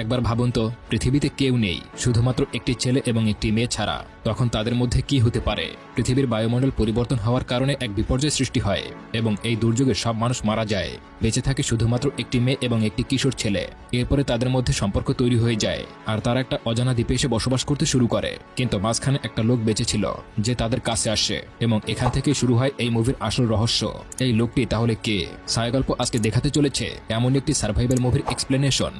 একবার ভাবুন তো, পৃথিবীতে কেউ নেই, শুধুমাত্র একটি ছেলে এবং একটি মেয়ে ছাড়া। তখন তাদের মধ্যে কি হতে পারে? পৃথিবীর বায়ুমণ্ডল পরিবর্তন হওয়ার কারণে এক বিপর্যয় সৃষ্টি হয়, এবং এই দুর্যোগে সব মানুষ মারা যায়। বেঁচে থাকে শুধুমাত্র একটি মেয়ে এবং একটি কিশোর ছেলে। এরপরে তাদের মধ্যে সম্পর্ক তৈরি হয়ে যায়, আর তারা একটা অজানা দ্বীপে এসে বসবাস করতে শুরু করে। কিন্তু মাঝখানে একটা লোক বেঁচে ছিল, যে তাদের কাছে আসে, এবং এখান থেকে শুরু হয় এই মুভির আসল রহস্য। এই লোকটি তাহলে কে? ছায়াগল্প আজকে দেখাতে চলেছে এমন একটি সার্ভাইভাল মুভির এক্সপ্লেনেশন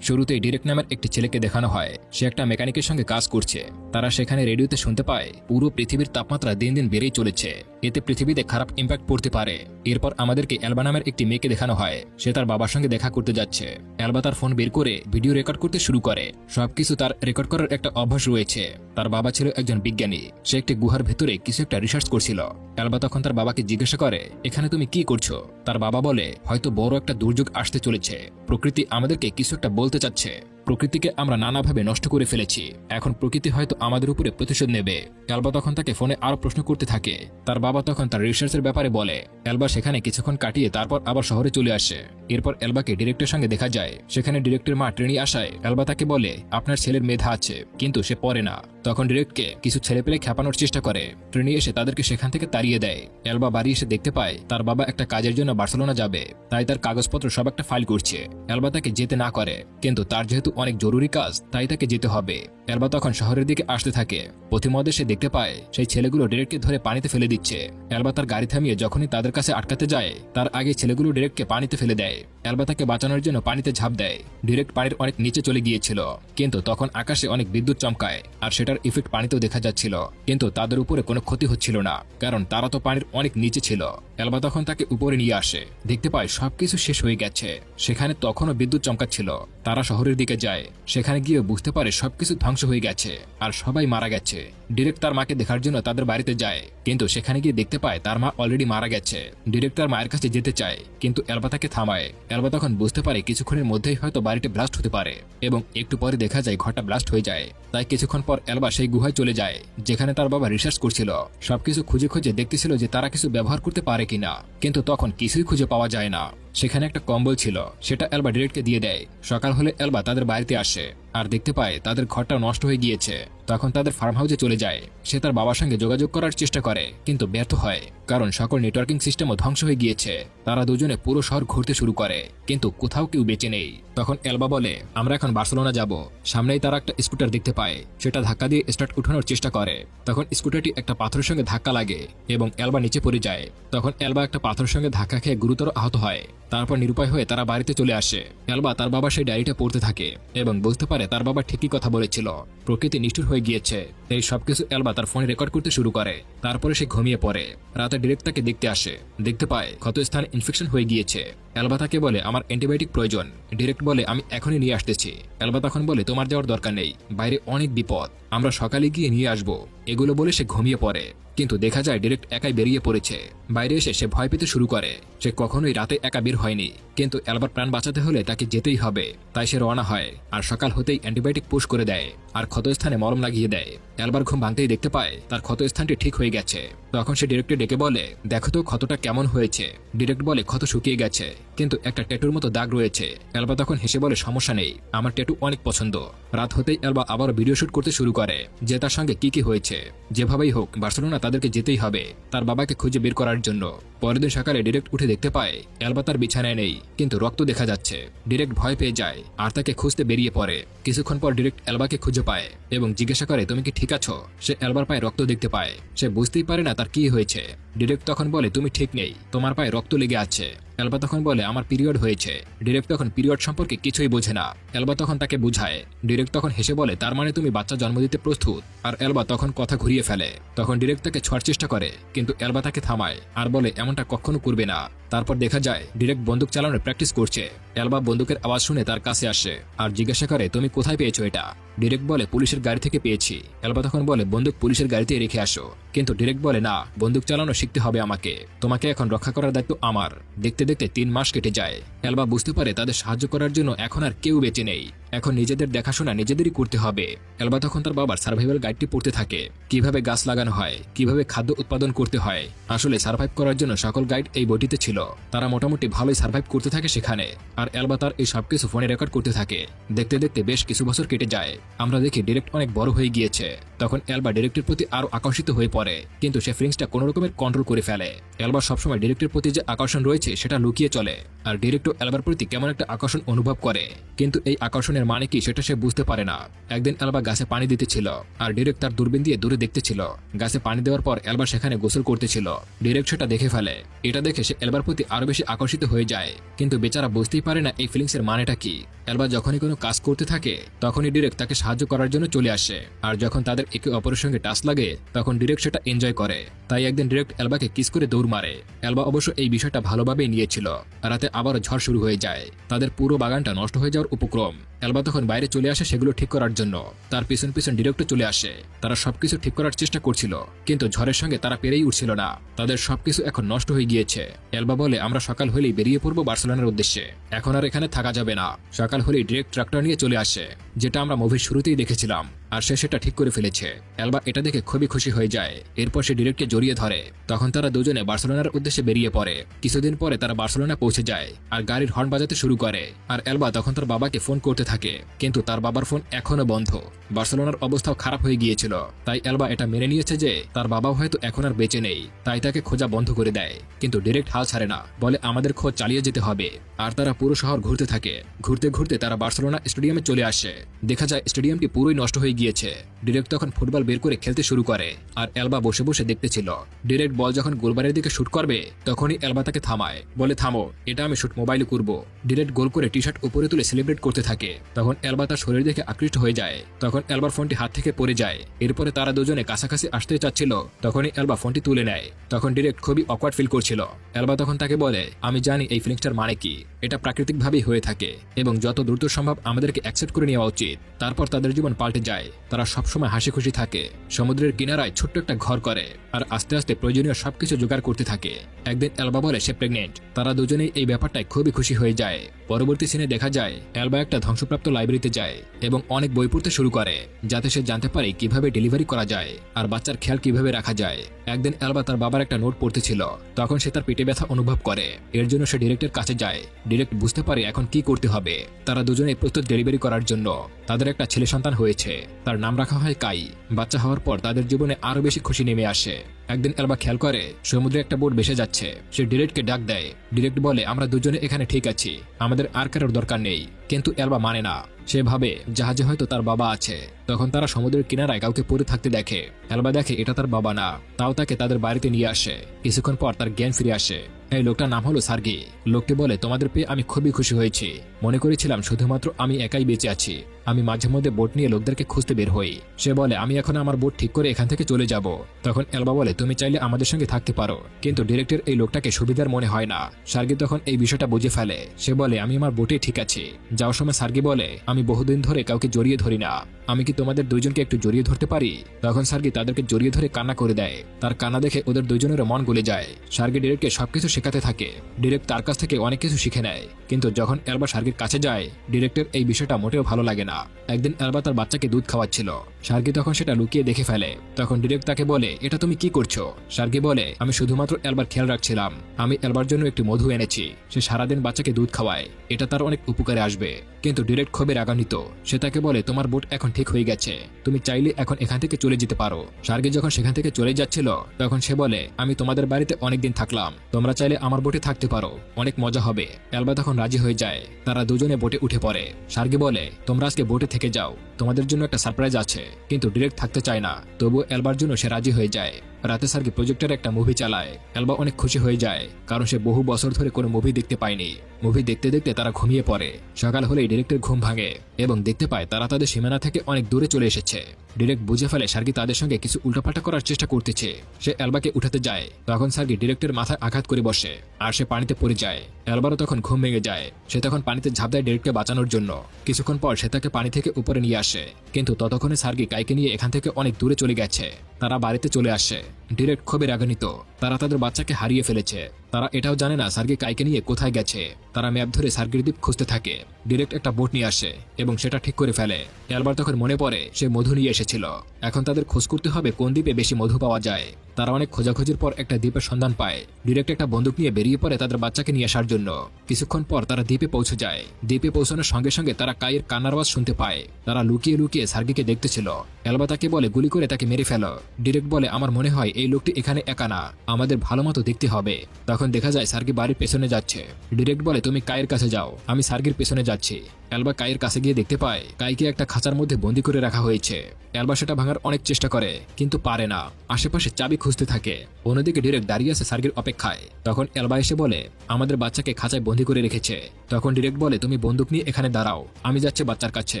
শুরুতেই ডিরেক্ট নামের একটি ছেলেকে দেখানো হয়। সে একটা মেকানিকের সঙ্গে কাজ করছে। তারা সেখানে রেডিওতে শুনতে পায়, পুরো পৃথিবীর তাপমাত্রা দিন দিন বেড়েই চলেছে। এতে পৃথিবীতে খারাপ ইম্প্যাক্ট পড়তে পারে। এরপর আমাদেরকে অ্যালবা নামের একটি মেয়েকে দেখানো হয়। সে তার বাবার সঙ্গে দেখা করতে যাচ্ছে। অ্যালবা তার ফোন বের করে ভিডিও রেকর্ড করতে শুরু করে। সবকিছু তার রেকর্ড করার একটা অভ্যাস রয়েছে। তার বাবা ছিল একজন বিজ্ঞানী। সে একটি গুহার ভেতরে কিছু একটা রিসার্চ করছিল। অ্যালবা তখন তার বাবাকে জিজ্ঞাসা করে, এখানে তুমি কি করছ? তার বাবা বলে, হয়তো বড় একটা দুর্যোগ আসতে চলেছে। প্রকৃতি আমাদেরকে কিছু একটা বলতে চাচ্ছে। প্রকৃতিকে আমরা নানাভাবে নষ্ট করে ফেলেছি। এখন প্রকৃতি হয়তো আমাদের উপরে প্রতিশোধ নেবে। অ্যালবা তখন তাকে ফোনে আরও প্রশ্ন করতে থাকে। তার বাবা তখন তার রিসার্চের ব্যাপারে বলে, অ্যালবা সেখানে কিছুক্ষণ কাটিয়ে তারপর আবার শহরে চলে আসে। এরপর অ্যালবাকে ডিরেক্টরের সঙ্গে দেখা যায়। সেখানে ডিরেক্টর মা ট্রেনি আসায়, অ্যালবা তাকে বলে, আপনার ছেলের মেধা আছে, কিন্তু সে পরে না। তখন ডিরেক্টকে কিছু ছেলে পেলে খেপানোর চেষ্টা করে। ট্রেনে এসে তাদেরকে সেখান থেকে তাড়িয়ে দেয়। অ্যালবা বাড়ি এসে দেখতে পায়, তার বাবা একটা কাজের জন্য বার্সেলোনা যাবে, তাই তার কাগজপত্র সব একটা ফাইল করছে। অ্যালবা তাকে যেতে না করে, কিন্তু তার যেহেতু অনেক জরুরি কাজ, তাই তাকে যেতে হবে। অ্যালবা তখন শহরের দিকে আসতে থাকে। পথিমধ্যে সে দেখতে পায়, সেই ছেলেগুলো ডেরেককে ধরে পানিতে ফেলে দিচ্ছে। অ্যালবা তার গাড়ি থামিয়ে যখনই তাদের কাছে আটকাতে যায়, তার আগে ছেলেগুলো ডেরেককে পানিতে ফেলে দেয়। অ্যালবা তাকে বাঁচানোর জন্য পানিতে ঝাঁপ দেয়। ডিরেক্ট পানির অনেক নিচে চলে গিয়েছিল, কিন্তু তখন আকাশে অনেক বিদ্যুৎ চমকায়, আর সেটার ইফেক্ট পানিতেও দেখা যাচ্ছিল। কিন্তু তাদের উপরে কোনো ক্ষতি হচ্ছিল না, কারণ তারা তো পানির অনেক নিচে ছিল। অ্যালবা তখন তাকে উপরে নিয়ে আসে, দেখতে পায় সবকিছু শেষ হয়ে গেছে। সেখানে তখনও বিদ্যুৎ চমকাচ্ছিল। তারা শহরের দিকে যায়। সেখানে গিয়ে বুঝতে পারে সবকিছু ধ্বংস হয়ে গেছে আর সবাই মারা গেছে। ডিরেক্ট তার মাকে দেখার জন্য তাদের বাড়িতে যায়। কিন্তু সেখানে গিয়ে দেখতে পায় তার মা অলরেডি মারা গেছে। ডিরেক্ট তার মায়ের কাছে যেতে চায়, কিন্তু অ্যালবা তাকে থামায়। অ্যালবা তখন বুঝতে পারে কিছুক্ষণের মধ্যেই হয়তো বাড়িতে ব্লাস্ট হতে পারে এবং একটু পরে দেখা যায় ঘরটা ব্লাস্ট হয়ে যায়। তাই কিছুক্ষণ পর অ্যালবা সেই গুহায় চলে যায়, যেখানে তার বাবা রিসার্চ করছিল। সবকিছু খুঁজে খুঁজে দেখতেছিল যে তারা কিছু ব্যবহার করতে পারে কিনা। কিন্তু তখন কিছুই খুঁজে পাওয়া যায় না। সেখানে একটা কম্বল ছিল, সেটা অ্যালবা ডিরেক্টকে দিয়ে দেয়। সকাল হলে অ্যালবা তাদের বাড়িতে আসে। আর দেখতে পায় তাদের ঘরটা নষ্ট হয়ে গিয়েছে। তখন তাদের ফার্ম হাউসে চলে যায়। সে তার বাবার সঙ্গে যোগাযোগ করার চেষ্টা করে, কিন্তু ব্যর্থ হয়, কারণ সকল নেটওয়ার্কিং সিস্টেমও ধ্বংস হয়ে গিয়েছে। তারা দুজনে পুরো শহর ঘুরতে শুরু করে, কিন্তু কোথাও কেউ বেঁচে নেই। তখন এলবা বলে, আমরা এখন বার্সেলোনা যাব। সামনেই তারা একটা স্কুটার দেখতে পায়, সেটা ধাক্কা দিয়ে স্টার্ট উঠানোর চেষ্টা করে। তখন স্কুটারটি একটা পাথরের সঙ্গে ধাক্কা লাগে এবং এলবা নিচে পড়ে যায়। তখন এলবা একটা পাথরের সঙ্গে ধাক্কা খেয়ে গুরুতর আহত হয়। তারপর নিরুপায় হয়ে তারা বাড়িতে চলে আসে। এলবা তার বাবা সেই ডায়েরিটা পড়তে থাকে এবং বুঝতে পারে তার বাবা ঠিকই কথা বলেছিল। প্রকৃতি নিষ্ঠুর হয়ে গিয়েছে। এই সবকিছু এলবা তার ফোনে রেকর্ড করতে শুরু করে। তারপরে সে ঘুমিয়ে পড়ে। রাতে ডিরেক্ট তাকে দেখতে আসে। দেখতে পায়, ক্ষতস্থান ইনফেকশন হয়ে গিয়েছে। এলবা তাকে বলে, আমার অ্যান্টিবায়োটিক প্রয়োজন। ডিরেক্ট বলে, আমি এখনই নিয়ে আসতেছি। এলবা তখন বলে, তোমার যাওয়ার দরকার নেই। বাইরে অনেক বিপদ। আমরা সকালে গিয়ে নিয়ে আসব। এগুলো বলে সে ঘুমিয়ে পড়ে। কিন্তু দেখা যায় ডিরেক্ট একাই বেরিয়ে পড়েছে। বাইরে এসে সে ভয় পেতে শুরু করে। সে কখনোই রাতে একা বের হয়নি। কিন্তু অ্যালবার প্রাণ বাঁচাতে হলে তাকে যেতেই হবে। তাই সে রওনা হয়। আর সকাল হতেই অ্যান্টিবায়োটিক পুশ করে দেয়। আর ক্ষতস্থানে মলম লাগিয়ে দেয়। অ্যালবার ঘুম ভাঙতেই দেখতে পায়, তার ক্ষতস্থানটি ঠিক হয়ে গেছে। তখন সে ডিরেক্টে ডেকে বলে, দেখো তো ক্ষতটা কেমন হয়েছে। ডিরেক্ট বলে, ক্ষত শুকিয়ে গেছে। কিন্তু একটা ট্যাটুর মতো দাগ রয়েছে। অ্যালবা তখন হেসে বলে, সমস্যা নেই। আমার ট্যাটু অনেক পছন্দ। রাত হতেই অ্যালবা আবার ভিডিও শুট করতে শুরু করে, যে তার সঙ্গে কি কি হয়েছে। যেভাবেই হোক, বার্সেলোনা তাদেরকে যেতেই হবে তার বাবাকে খুঁজে বের করার জন্য। পরের দিন সকালে ডিরেক্ট উঠে দেখতে পায় অ্যালবা তার বিছানায় নেই, কিন্তু রক্ত দেখা যাচ্ছে। ডিরেক্ট ভয় পেয়ে যায়, আর তাকে খুঁজতে বেরিয়ে পড়ে। কিছুক্ষণ পর ডিরেক্ট অ্যালবাকে খুঁজে পায় এবং জিজ্ঞাসা করে, তুমি কি ঠিক আছো? সে অ্যালবার পায়ে রক্ত দেখতে পায়। সে বুঝতেই পারে না তার কি হয়েছে। ডিরেক্ট তখন বলে, তুমি ঠিক নেই, তোমার পায়ে রক্ত লেগে আছে। এলবা তখন বলে, আমার পিরিয়ড হয়েছে। ডিরেক তখন পিরিয়ড সম্পর্কে কিছুই বোঝে না। অ্যালবা তখন তাকে বুঝায়। ডিরেক তখন হেসে বলে, তার মানে তুমি বাচ্চা জন্ম দিতে প্রস্তুত? আর অ্যালবা তখন কথা ঘুরিয়ে ফেলে। তখন ডিরেক তাকে ছোঁয়ার চেষ্টা করে, কিন্তু অ্যালবা তাকে থামায় আর বলে, এমনটা কখনো করবে না। তারপর দেখা যায়, ডিরেক্ট বন্দুক চালানোর প্র্যাকটিস করছে। অ্যালবা বন্দুকের আওয়াজ শুনে তার কাছে আসে, আর জিজ্ঞাসা করে, তুমি কোথায় পেয়েছ এটা? ডিরেক্ট বলে, পুলিশের গাড়ি থেকে পেয়েছি। অ্যালবা তখন বলে, বন্দুক পুলিশের গাড়িতে রেখে আসো। কিন্তু ডিরেক্ট বলে, না, বন্দুক চালানো শিখতে হবে আমাকে। তোমাকে এখন রক্ষা করার দায়িত্ব আমার। দেখতে দেখতে তিন মাস কেটে যায়। অ্যালবা বুঝতে পারে তাদের সাহায্য করার জন্য এখন আর কেউ বেঁচে নেই। এখন নিজেদের দেখাশোনা নিজেদেরই করতে হবে। এলবা তখন তার বাবার সার্ভাইভাল গাইডটি পড়তে থাকে। কীভাবে গাছ লাগানো হয়, কীভাবে খাদ্য উৎপাদন করতে হয়। আসলে সার্ভাইভ করার জন্য সকল গাইড এই বইটিতে ছিল। তারা মোটামুটি ভালোই সার্ভাইভ করতে থাকে সেখানে। আর এলবা তার এই সবকিছু ফোনে রেকর্ড করতে থাকে। দেখতে দেখতে বেশ কিছু বছর কেটে যায়। আমরা দেখি ডিরেক্ট অনেক বড় হয়ে গিয়েছে। তখন এলবা ডিরেক্টের প্রতি আরও আকর্ষিত হয়ে পড়ে। কিন্তু সে ফিলিংসটা কোনো রকমের কন্ট্রোল করে ফেলে। এলবার সবসময় ডিরেক্টের প্রতি যে আকর্ষণ রয়েছে, সেটা লুকিয়ে চলে। আর ডিরেক্টও অ্যালবার প্রতি কেমন একটা আকর্ষণ অনুভব করে। কিন্তু এই আকর্ষণের মানে কি সেটা সে বুঝতে পারে না। একদিন অ্যালবা গাছে পানি দিতেছিল আর ডিরেক্ট তার দূরবীন দিয়ে দূরে দেখতেছিল। গাছে পানি দেওয়ার পর এলবা সেখানে গোসল করতেছিল। ডিরেক্ট সেটা দেখে ফেলে। এটা দেখে সে অ্যালবার প্রতি আরও বেশি আকর্ষিত হয়ে যায়। কিন্তু বেচারা বুঝতেই পারে না এই ফিলিংসের মানেটা কি। অ্যালবা যখনই কোনো কাজ করতে থাকে, তখনই ডিরেক্ট তাকে সাহায্য করার জন্য চলে আসে। আর যখন তাদের একে অপরের সঙ্গে টাচ লাগে, তখন ডিরেক্ট সেটা এনজয় করে। তাই একদিন ডিরেক্ট অ্যালবাকে কিস করে দৌড় মারে। অ্যালবা অবশ্য এই বিষয়টা ভালোভাবেই নিয়েছিল। রাতে আবারও ঝড় শুরু হয়ে যায়। তাদের পুরো বাগানটা নষ্ট হয়ে যাওয়ার উপক্রম। এলবা তখন বাইরে চলে আসে সেগুলো ঠিক করার জন্য। তার পিছন পিছন ডিরেক্টও চলে আসে। তারা সবকিছু ঠিক করার চেষ্টা করছিল, কিন্তু ঝড়ের সঙ্গে তারা পেরেই উঠছিল না। তাদের সবকিছু এখন নষ্ট হয়ে গিয়েছে। এলবা বলে, আমরা সকাল হলেই বেরিয়ে পড়ব বার্সেলোনার উদ্দেশ্যে। এখন আর এখানে থাকা যাবে না। সকাল হলেই ডিরেক্ট ট্রাক্টর নিয়ে চলে আসে, যেটা আমরা মুভির শুরুতেই দেখেছিলাম। আর সে সেটা ঠিক করে ফেলেছে। অ্যালবা এটা দেখে খুবই খুশি হয়ে যায়। এরপর সে ডিরেক্টকে জড়িয়ে ধরে। তখন তারা দুজনে বার্সেলোনার উদ্দেশ্যে বেরিয়ে পড়ে। কিছুদিন পরে তারা বার্সেলোনা পৌঁছে যায় আর গাড়ির হর্ন বাজাতে শুরু করে। আর অ্যালবা তখন তার বাবাকে ফোন করতে থাকে। কিন্তু তার বাবার ফোন এখনও বন্ধ। বার্সেলোনার অবস্থাও খারাপ হয়ে গিয়েছিল। তাই অ্যালবা এটা মেনে নিয়েছে যে তার বাবাও হয়তো এখন আর বেঁচে নেই। তাই তাকে খোঁজা বন্ধ করে দেয়। কিন্তু ডিরেক্ট হাল ছাড়ে না। বলে আমাদের খোঁজ চালিয়ে যেতে হবে। আর তারা পুরো শহর ঘুরতে থাকে। ঘুরতে ঘুরতে তারা বার্সেলোনা স্টেডিয়ামে চলে আসে। দেখা যায় স্টেডিয়ামটি পুরোই নষ্ট হয়ে গিয়েছে। ডিরেক্ট তখন ফুটবল বের করে খেলতে শুরু করে, আর এলবা বসে বসে দেখতেছিল। ডিরেক্ট বল যখন গোলবারের দিকে শুট করবে, তখনই এলবা তাকে থামায়, বলে, থামো, এটা আমি শুট মোবাইলে করব। ডিরেক্ট গোল করে টি শার্ট উপরে তুলে সেলিব্রেট করতে থাকে। তখন এলবা তার শরীর দেখে আকৃষ্ট হয়ে যায়। তখন এলবার ফোনটি হাত থেকে পড়ে যায়। এরপরে তারা দুজনে কাছাকাছি আসতে চাচ্ছিল, তখনই এলবা ফোনটি তুলে নেয়। তখন ডিরেক্ট খুবই অকওয়ার্ড ফিল করছিল। এলবা তখন তাকে বলে, আমি জানি এই ফিলিংসটার মানে কি। এটা প্রাকৃতিকভাবেই হয়ে থাকে, এবং যত দ্রুত সম্ভব আমাদেরকে অ্যাকসেপ্ট করে নেওয়া উচিত। তারপর তাদের জীবন পাল্টে যায়। তারা সবসময় হাসি খুশি থাকে। সমুদ্রের কিনারায় ছোট্ট একটা ঘর করে আর আস্তে আস্তে প্রয়োজনীয় সবকিছু জোগাড় করতে থাকে। একদিন অ্যালবা বলে সে প্রেগনেন্ট তারা দুজনেই এই ব্যাপারটায় খুবই খুশি হয়ে যায়। পরবর্তী সিনে দেখা যায়, অ্যালবা একটা ধ্বংসপ্রাপ্ত লাইব্রেরিতে যায় এবং অনেক বই পড়তে শুরু করে, যাতে সে জানতে পারে কীভাবে ডেলিভারি করা যায় আর বাচ্চার খেয়াল কীভাবে রাখা যায়। একদিন অ্যালবা তার বাবার একটা নোট পড়তেছিল তখন সে তার পেটে ব্যথা অনুভব করে। এর জন্য সে ডিরেক্টের কাছে যায়। ডিরেক্ট বুঝতে পারে এখন কি করতে হবে। তারা দুজনে প্রস্তুত ডেলিভারি করার জন্য। তাদের একটা ছেলে সন্তান হয়েছে। তার নাম রাখা হয় কাই। বাচ্চা হওয়ার পর তাদের জীবনে আরও বেশি খুশি নেমে আসে। একদিন এলবা খেয়াল করে সমুদ্রে একটা বোট ভেসে যাচ্ছে। সে ডিরেক্টকে ডাক দেয়, ডিরেক্ট বলে, আমরা দুজনে এখানে ঠিক আছি। আমাদের আর কারোর দরকার নেই। কিন্তু এলবা মানে না। সে ভাবে, জাহাজে হয়তো তার বাবা আছে। তখন তারা সমুদ্রের কিনারায় কাউকে পড়ে থাকতে দেখে। এলবা দেখে, এটা তার বাবা না। তাও তাকে তাদের বাড়িতে নিয়ে আসে। কিছুক্ষণ পর তার জ্ঞান ফিরে আসে। এই লোকটার নাম হলো সার্গি। লোকটি বলে, তোমাদের পেয়ে আমি খুবই খুশি হয়েছি। মনে করেছিলাম শুধুমাত্র আমি একাই বেঁচে আছি। আমি মাঝে মধ্যে বোট নিয়ে লোকদেরকে খুঁজতে বের হই। সে বলে, আমি এখন আমার বোট ঠিক করে এখান থেকে চলে যাব। তখন এলবা বলে, তুমি চাইলে আমাদের সঙ্গে থাকতে পারো। কিন্তু ডিরেক্টর এই লোকটাকে সুবিধার মনে হয় না। সার্গি তখন এই বিষয়টা বুঝে ফেলে। সে বলে, আমি আমার বোটে ঠিক আছি। যাওয়ার সময় সার্গি বলে, আমি বহুদিন ধরে কাউকে জড়িয়ে ধরি না। আমি কি তোমাদের দুজনকে একটু জড়িয়ে ধরতে পারি? তখন সার্গি তাদেরকে জড়িয়ে ধরে কান্না করে দেয়। তার কান্না দেখে ওদের দুইজনের মন গলে যায়। সার্গি ডিরেক্টকে সবকিছু শেখাতে থাকে। ডিরেক্ট তার কাছ থেকে অনেক কিছু শিখে নেয়। কিন্তু যখন এলবা সার্গির কাছে যায়, ডিরেক্টের এই বিষয়টা মোটেও ভালো লাগে না। একদিন এলবা তার বাচ্চাকে দুধ খাওয়াচ্ছিল। সার্গি তখন সেটা লুকিয়ে দেখে ফেলে। তখন ডিরেক্ট তাকে বলে, এটা তুমি কি করছ? সার্গি বলে, আমি শুধুমাত্র এলবার খেয়াল রাখছিলাম। আমি এলবার জন্য একটি মধু এনেছি। সে সারাদিন বাচ্চাকে দুধ খাওয়ায়। এটা তার অনেক উপকারে আসবে। কিন্তু ডিরেক্ট ক্ষোভে রাগান্বিত। সে তাকে বলে, তোমার বোট এখন ঠিক হয়ে গেছে। তুমি চাইলে এখন এখান থেকে চলে যেতে পারো। সার্গি যখন সেখান থেকে চলে যাচ্ছিল, তখন সে বলে, আমি তোমাদের বাড়িতে অনেকদিন থাকলাম। তোমরা চাইলে আমার বোটে থাকতে পারো। অনেক মজা হবে। অ্যালবা তখন রাজি হয়ে যায়। তারা দুজনে বোটে উঠে পড়ে। সার্গি বলে, তোমরা আজকে বোটে থেকে যাও। তোমাদের জন্য একটা সারপ্রাইজ আছে, কিন্তু ডিরেক্ট থাকতে চায় না। তবু অ্যালবার জন্য সে রাজি হয়ে যায়। রাতে সার্গি প্রজেক্টের একটা মুভি চালায়। অ্যালবা অনেক খুশি হয়ে যায়, কারণ সে বহু বছর ধরে কোনো মুভি দেখতে পায়নি। মুভি দেখতে দেখতে তারা ঘুমিয়ে পড়ে। সকাল হলেই ডিরেক্টের ঘুম ভাঙে এবং দেখতে পায় তারা তাদের সীমানা থেকে অনেক দূরে চলে এসেছে। ডিরেক্ট বুঝে ফেলে সার্গি তাদের সঙ্গে কিছু উল্টাপাল্টা করার চেষ্টা করতেছে। সে অ্যালবাকে উঠাতে যায়, তখন সার্গি ডিরেক্টের মাথায় আঘাত করে বসে আর সে পানিতে পড়ে যায়। অ্যালবারও তখন ঘুম ভেঙে যায়, সে তখন পানিতে ঝাঁপ দেয় ডিরেক্টকে বাঁচানোর জন্য। কিছুক্ষণ পর সে তাকে পানি থেকে উপরে নিয়ে আসে, কিন্তু ততক্ষণে সার্গি কাইকে নিয়ে এখান থেকে অনেক দূরে চলে গেছে। তারা বাড়িতে চলে আসে। it. ডিরেক্ট ক্ষোভে রাগান্বিত। তারা তাদের বাচ্চাকে হারিয়ে ফেলেছে। তারা এটাও জানে না সার্গি কাইকে নিয়ে কোথায় গেছে। তারা ম্যাপ ধরে সার্গির দ্বীপ খুঁজতে থাকে। ডিরেক্ট একটা বোট নিয়ে আসে এবং সেটা ঠিক করে ফেলে। এলবার তখন মনে পড়ে, সে মধু নিয়ে এসেছিল। এখন তাদের খোঁজ করতে হবে কোন দ্বীপে বেশি মধু পাওয়া যায়। তারা অনেক খোঁজাখুঁজির পর একটা দ্বীপের সন্ধান পায়। ডিরেক্ট একটা বন্দুক নিয়ে বেরিয়ে পড়ে তাদের বাচ্চাকে নিয়ে আসার জন্য। কিছুক্ষণ পর তারা দ্বীপে পৌঁছে যায়। দ্বীপে পৌঁছানোর সঙ্গে সঙ্গে তারা কাইয়ের কান্নার আওয়াজ শুনতে পায়। তারা লুকিয়ে লুকিয়ে সার্গিকে দেখতেছিল। এলবা তাকে বলে, গুলি করে তাকে মেরে ফেলো। ডিরেক্ট বলে, আমার মনে হয় এই লোকটি এখানে একা না। আমাদের ভালো মতো দেখতে হবে। তখন দেখা যায় সার্গি বাড়ির পেছনে যাচ্ছে। ডিরেক্ট বলে, তুমি কায়ের কাছে যাও। আমি সার্গির পেছনে যাচ্ছি। এলবা কায়ের কাছে গিয়ে দেখতে পায়, কাইকে একটা খাঁচার মধ্যে বন্দি করে রাখা হয়েছে। এলবা সেটা ভাঙার অনেক চেষ্টা করে, কিন্তু পারে না। আশেপাশে চাবি খুঁজতে থাকে। অন্যদিকে ডিরেক্ট দাঁড়িয়ে আছে সার্গির অপেক্ষায়। তখন এলবা এসে বলে, আমাদের বাচ্চাকে খাঁচায় বন্দি করে রেখেছে। তখন ডিরেক্ট বলে, তুমি বন্দুক নিয়ে এখানে দাঁড়াও। আমি যাচ্ছি বাচ্চার কাছে।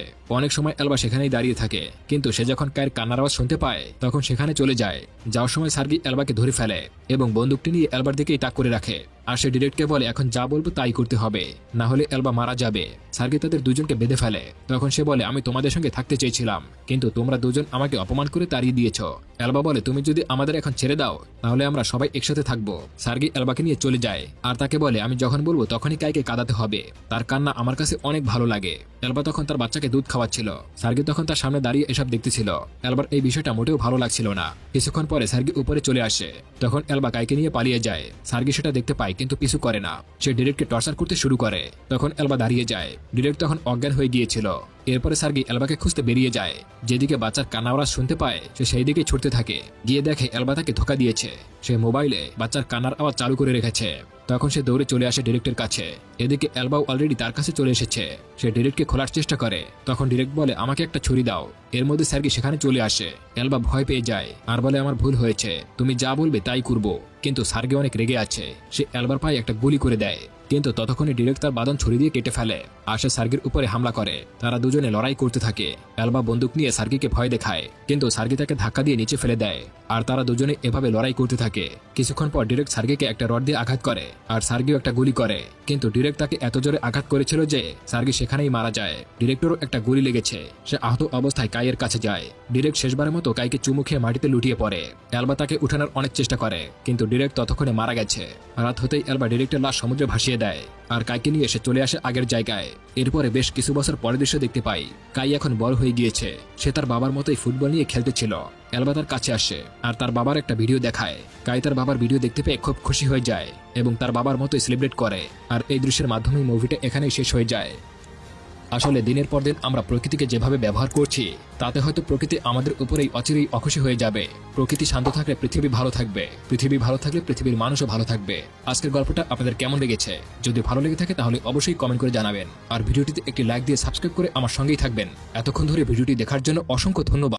অনেক সময় এলবা সেখানেই দাঁড়িয়ে থাকে, কিন্তু সে যখন কায়ের কান্নার আওয়াজ শুনতে পায়, তখন সেখানে চলে যায়। যাওয়ার সময় সার্গি এলবাকে ধরে ফেলে এবং বন্দুকটি নিয়ে এলবার দিকেই তাক করে রাখে। আর সে ডিরেক্টকে বলে, এখন যা বলব তাই করতে হবে। না হলে এলবা মারা যাবে। সার্গি তাদের দুজনকে বেঁধে ফেলে। তখন সে বলে, আমি তোমাদের সঙ্গে থাকতে চেয়েছিলাম, কিন্তু তোমরা দুজন আমাকে অপমান করে তাড়িয়ে দিয়েছ। এলবা বলে, তুমি যদি আমাদের এখন ছেড়ে দাও, তাহলে আমরা সবাই একসাথে থাকব। সার্গি এলবাকে নিয়ে চলে যায়। আর তাকে বলে, আমি যখন বলব তখনই কাইকে কাঁদাতে হবে। তার কান্না আমার কাছে অনেক ভালো লাগে। এলবা তখন তার বাচ্চাকে দুধ খাওয়াচ্ছিল। সার্গি তখন তার সামনে দাঁড়িয়ে এসব দেখতেছিল। এলবার এই বিষয়টা মোটেও ভালো লাগছিল না। কিছুক্ষণ পরে সার্গি উপরে চলে আসে। তখন এলবা কাইকে নিয়ে পালিয়ে যায়। সার্গি সেটা দেখতে পায় কিন্তু পিছু করে না। সে ডিরেক্টকে টর্চার করতে শুরু করে। তখন এলবা দাঁড়িয়ে যায়। ডিরেক্ট তখন অজ্ঞান হয়ে গিয়েছিল। এরপরে সার্গি এলবাকে খুঁজতে বেরিয়ে যায়। যেদিকে বাচ্চার কান্না শুনতে পায়, সে সেই দিকে ছুটতে থাকে। গিয়ে দেখে এলবা তাকে ধোকা দিয়েছে। সে মোবাইলে বাচ্চার কান্নার আওয়াজ চালু করে রেখেছে। তখন সে দৌড়ে চলে আসে ডিরেক্টের কাছে। এদিকে এলবাও অলরেডি তার কাছে চলে এসেছে। সে ডিরেক্টকে খোলার চেষ্টা করে। তখন ডিরেক্ট বলে, আমাকে একটা ছুরি দাও। এর মধ্যে স্যারকে সেখানে চলে আসে। অ্যালবা ভয় পেয়ে যায়। আর বলে, আমার ভুল হয়েছে। তুমি যা বলবে তাই করব। কিন্তু সার্গে অনেক রেগে আছে। সে এলবার পায়ে একটা গুলি করে দেয়। কিন্তু ততক্ষণে ডিরেক্ট তার বাদন ছুরি দিয়ে কেটে ফেলে আর সে সার্গির উপরে হামলা করে। তারা দুজনে লড়াই করতে থাকে। এলবা বন্দুক নিয়ে সার্গিকে ভয় দেখায়, কিন্তু সার্গি তাকে ধাক্কা দিয়ে নিচে ফেলে দেয় আর তারা দুজনে এভাবে লড়াই করতে থাকে। কিছুক্ষণ পর ডিরেক্ট সার্গিকে একটা রড দিয়ে আঘাত করে আর সার্গিও একটা গুলি করে। কিন্তু ডিরেক্ট তাকে এত জোরে আঘাত করেছিল যে সার্গি সেখানেই মারা যায়। ডিরেক্টরও একটা গুলি লেগেছে। সে আহত অবস্থায় কাইয়ের কাছে যায়। ডিরেক্ট শেষবারের মতো কাইকে চুমু খেয়ে মাটিতে লুটিয়ে পড়ে। অ্যালবা তাকে উঠানোর অনেক চেষ্টা করে, কিন্তু ডিরেক্ট ততক্ষণে মারা গেছে। রাত হতেই অ্যালবা ডিরেক্টের লাশ সমুদ্রে ভাসিয়ে দেয়। আর কাইকে নিয়ে সে চলে আসে আগের জায়গায়। এরপরে বেশ কিছু বছর পরের দৃশ্য দেখতে পাই। কাই এখন বড় হয়ে গিয়েছে। সে তার বাবার মতোই ফুটবল নিয়ে খেলতেছিল অ্যালবা তার কাছে আসে। আর তার বাবার একটা ভিডিও দেখায়। কাই তার বাবার ভিডিও দেখতে পেয়ে খুব খুশি হয়ে যায়। এবং তার বাবার মতোই সেলিব্রেট করে। আর এই দৃশ্যের মাধ্যমে মুভিটা এখানেই শেষ হয়ে যায়। আসলে দিনের পর দিন আমরা প্রকৃতিকে যেভাবে ব্যবহার করছি, তাতে হয়তো প্রকৃতি আমাদের উপরেই অচিরেই অখুশি হয়ে যাবে। প্রকৃতি শান্ত থাকলে পৃথিবী ভালো থাকবে। পৃথিবী ভালো থাকলে পৃথিবীর মানুষও ভালো থাকবে। আজকের গল্পটা আপনাদের কেমন লেগেছে? যদি ভালো লেগে থাকে তাহলে অবশ্যই কমেন্ট করে জানাবেন। আর ভিডিওটিতে একটি লাইক দিয়ে সাবস্ক্রাইব করে আমার সঙ্গেই থাকবেন। এতক্ষণ ধরে ভিডিওটি দেখার জন্য অসংখ্য ধন্যবাদ।